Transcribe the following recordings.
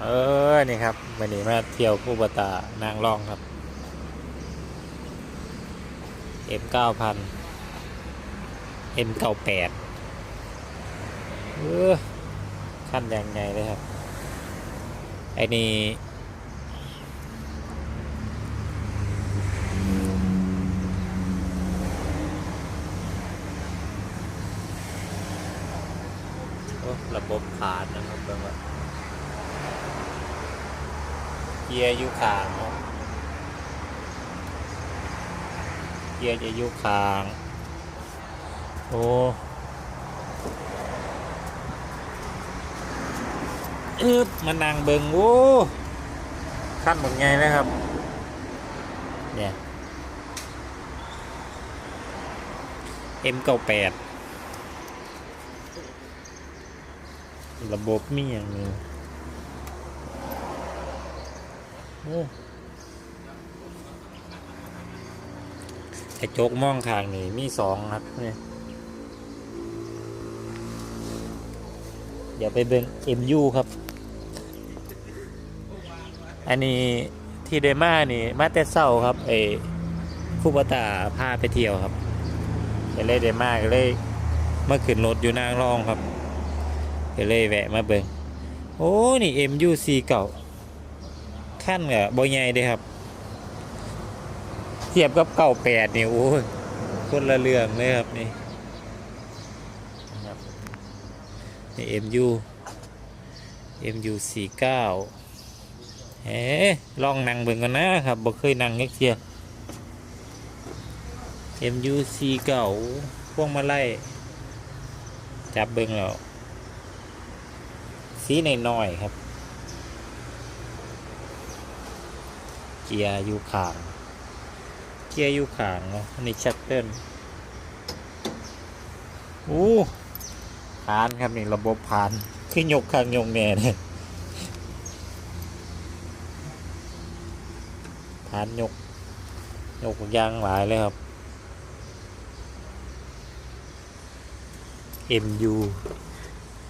เออ นี่ครับวันนี้มาเที่ยวคูบตานางรองครับ M 9,000 M 9 8เออขั้นยังไงเลยครับไอ้นี่โอ้ระบบขาดนะครับแบบว่า เกียร์ยู่ข้างเนาะเกียร์จะยู่ข้าง โอ้อึบมานั่งเบิงโอ้ขั้นหมดไงนะครับ เนี่ย M98 ระบบมีอย่างนึงโอ้ ไอ้โจกมองข้างนี่มีสองครับเนี่ยเดี๋ยวไปเบิ่ง MU ครับ อันนี้ที่เดมานี่ มาแต่เศร้าครับไอ้คูปตาพาไปเที่ยวครับก็เลยเดมาก็เลยมาขึ้นรถอยู่นางรองครับก็เลยแวะมาเบิ่งโอ้ นี่ MU 4เก่า ขั้นกับบใหญ่เด้ครับ เทียบกับเก่าแปดนี่โอ้ยคนละเรื่องเลยครับนี่นี่ MU MU สี่เก้าเฮ้ลองนั่งเบิ่งกันนะครับบ่เคยนั่งเงี้ยเทีย MU สี่เก้าพวงมาไล่จับเบิ่งแล้วสีในน้อยๆครับ เกียร์อยู่ข้าง เกียร์อยู่ข้างเนาะอันนี้ชัตเติ้ลโอ้ผ่านครับนี่ระบบผ่านคือยกข้างยกแน่เนี่ยผ่านยก ยกยางหลายเลยครับ MU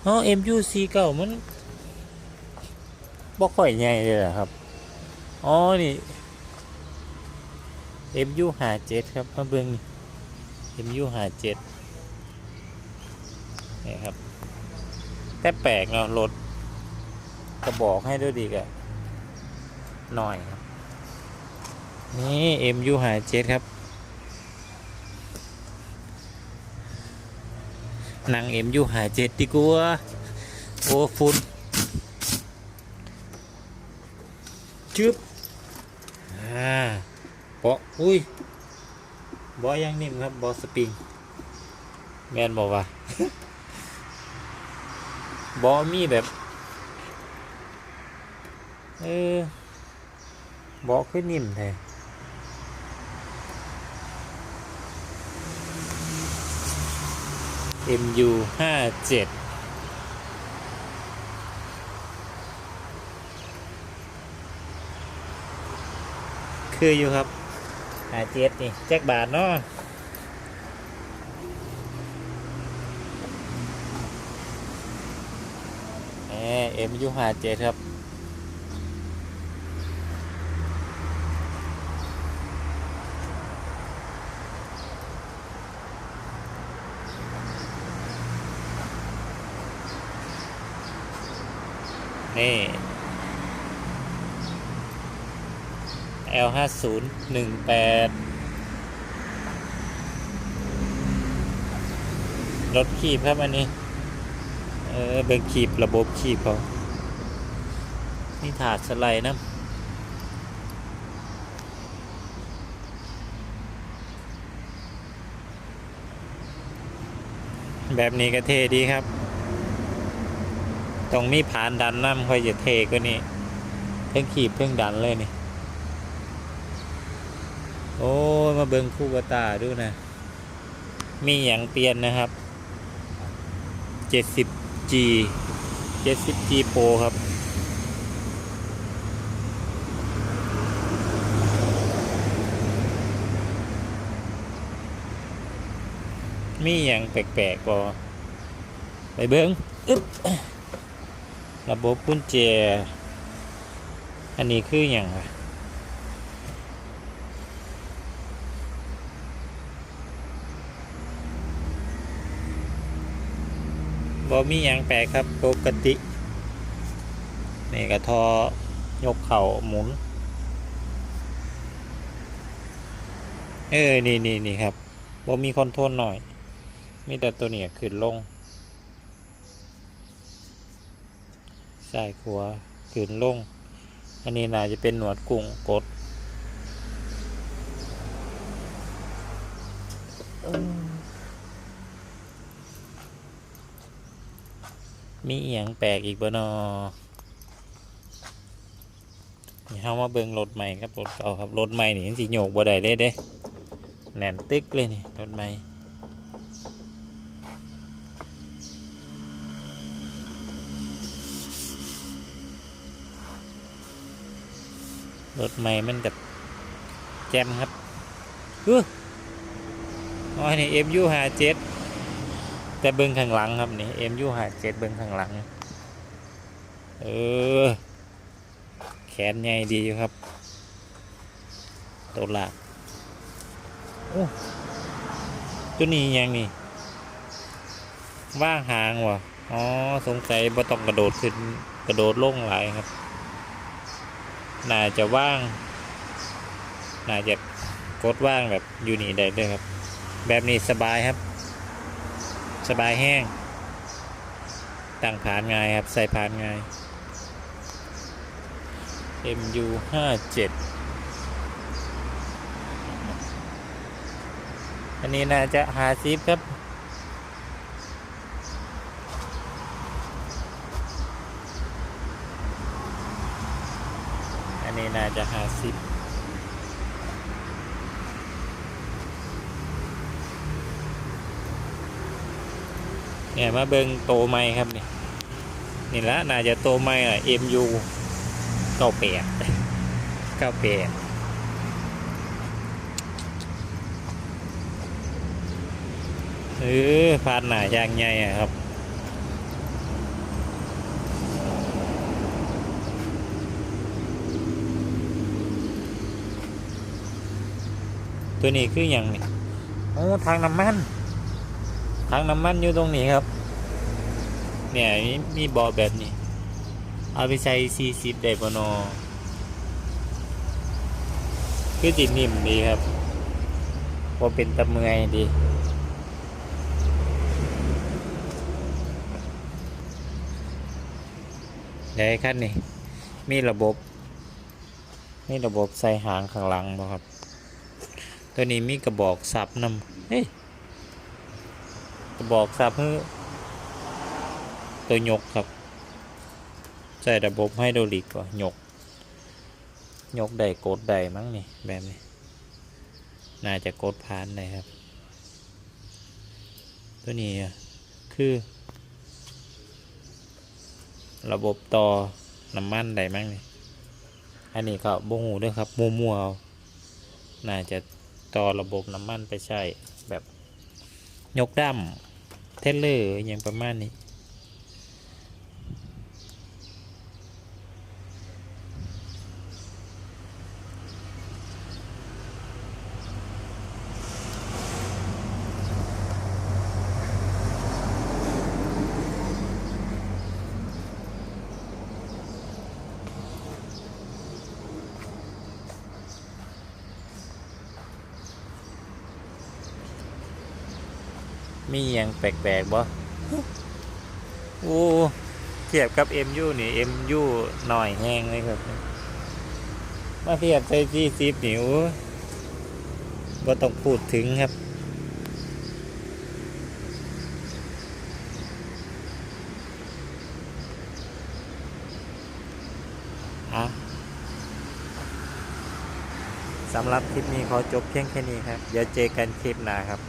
อ๋อ MU สีเก่ามันบ่ค่อยใหญ่เลยเหรอครับ อ๋อ นี่ MU หาเจ็ดครับมาเบิ่งนี่ MU หาเจ็ดนี่ครับ แต่แปลกเนาะรถกระบอกให้ด้วยดีกะหน่อยครับ นี่ MU หาเจ็ดครับนั่ง MU หาเจ็ดดีกว่าโอ้ฝุ่นจึ๊บ อ่าเบาะอุ้ยเบายังนิ่มครับเบาสปริง แมนบอกว่าบอมีแบบ เออบอคือนิ่มแท้ MU ห้าเจ็ด คืออยู่ครับหาเจ็ดนี่แจ็คบาทเนาะเอ็มยูหาเจ็ดครับนี่ L ห้าศูนย์หนึ่งแปดรถขีบครับอันนี้ เออเบิ่งขีบระบบขีบเขานี่ถาดสไลด์นะแบบนี้ก็เท่ดีครับ ตรงมีผ่านดันน้ำค่อยจะเทก็นี่เพิ่งขีบเพิ่งดันเลยนี่ โอ้มาเบิงคู่กระตาดูนะ มีอย่างเปลี่ยนนะครับ 70G 70G Pro ครับ มีอย่างแปลกๆบ่ไปเบิ้งอึ๊บระบบกุญแจ อันนี้คืออย่างไร บ่มีอย่างแปลกครับปกตินี่กระทอยกเข่าหมุน เออ นี่นี่นี่ครับบ่มีคอนโทรลหน่อย มีแต่ตัวเนี้ขึ้นลงซ้ายขวขึ้นลง อันนี้น่าจะเป็นหนวดกุ้งกด มีเอียงแปลกอีกบ่นอนี่เฮามาเบิ่งรถใหม่ครับรถเก่าครับรถใหม่นี่สิโยกบ่ได้เลยเด้แน่นตึกเลยนี่รถใหม่รถใหม่มันกับแจมครับเอออ๋อนี่ MU 57 แต่เบิ่งข้างหลังครับนี่ MU 57เจ็ดเบิ่งข้างหลัง เออ แขนใหญ่ดีครับ ตัวหลักโอ้ตัวนี้ยังนี่ ว่างหางวะอ๋อ สงสัยบ่ต้องกระโดดขึ้นกระโดดลงหลายครับ น่าจะว่าง น่าจะกดว่างแบบอยู่นี่ได้ด้วยครับ แบบนี้สบายครับ สบายแห้ง ตั้งผ่านง่ายครับ ใส่ผ่านง่าย MU ห้าเจ็ดอันนี้น่าจะหาซิปครับอันนี้น่าจะหาซิป เนี่ยมาเบิงโตใหม่ครับนี่นี่ละน่าจะโตใหม่อะ MU เก้าแปดเก้าแปดเออพานหนายางใหญ่อะครับตัวนี้คืออย่างนี่โอ้ทางน้ำมัน ทางน้ำมันอยู่ตรงนี้ครับ เนี่ยมีมีบ่อแบบนี้ เอาไปใส่สี่สิบได้ปนอคือจินิ่มดีครับพอเป็นตะเมือยดีเดี๋ยวไอ้ขั้นนี่ มีระบบ มีระบบใส่หางข้างหลังบ่ครับ ตัวนี้มีกระบอกสับนำเฮ้ย กระบอกสับเพื่อตัวยกครับ ใส่ระบบให้โดรลิกว่ายก ยกได้กดได้มั้งนี่แบบนี้ น่าจะกดผ่านได้ครับ ตัวนี้คือ ระบบต่อน้ำมันได้มั้งนี่อันนี้ก็บ่หูด้วยครับมัวๆเอาน่าจะต่อระบบน้ำมันไปใช้แบบยกดั้ม ทเลอร์อย่างประมาณนี้ มีอย่างแปลกๆบ่โอ้เทียบกับ MU นี่ MU หน่อยแห้งเลยครับ มาเทียบใส่ที่ซิปนี่โอ้บ่ต้องพูดถึงครับอะสำหรับคลิปนี้ขอจบเพียงแค่นี้ครับ เดี๋ยวเจอกันคลิปหน้าครับ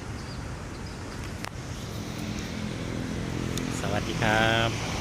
สวัส ดีครับ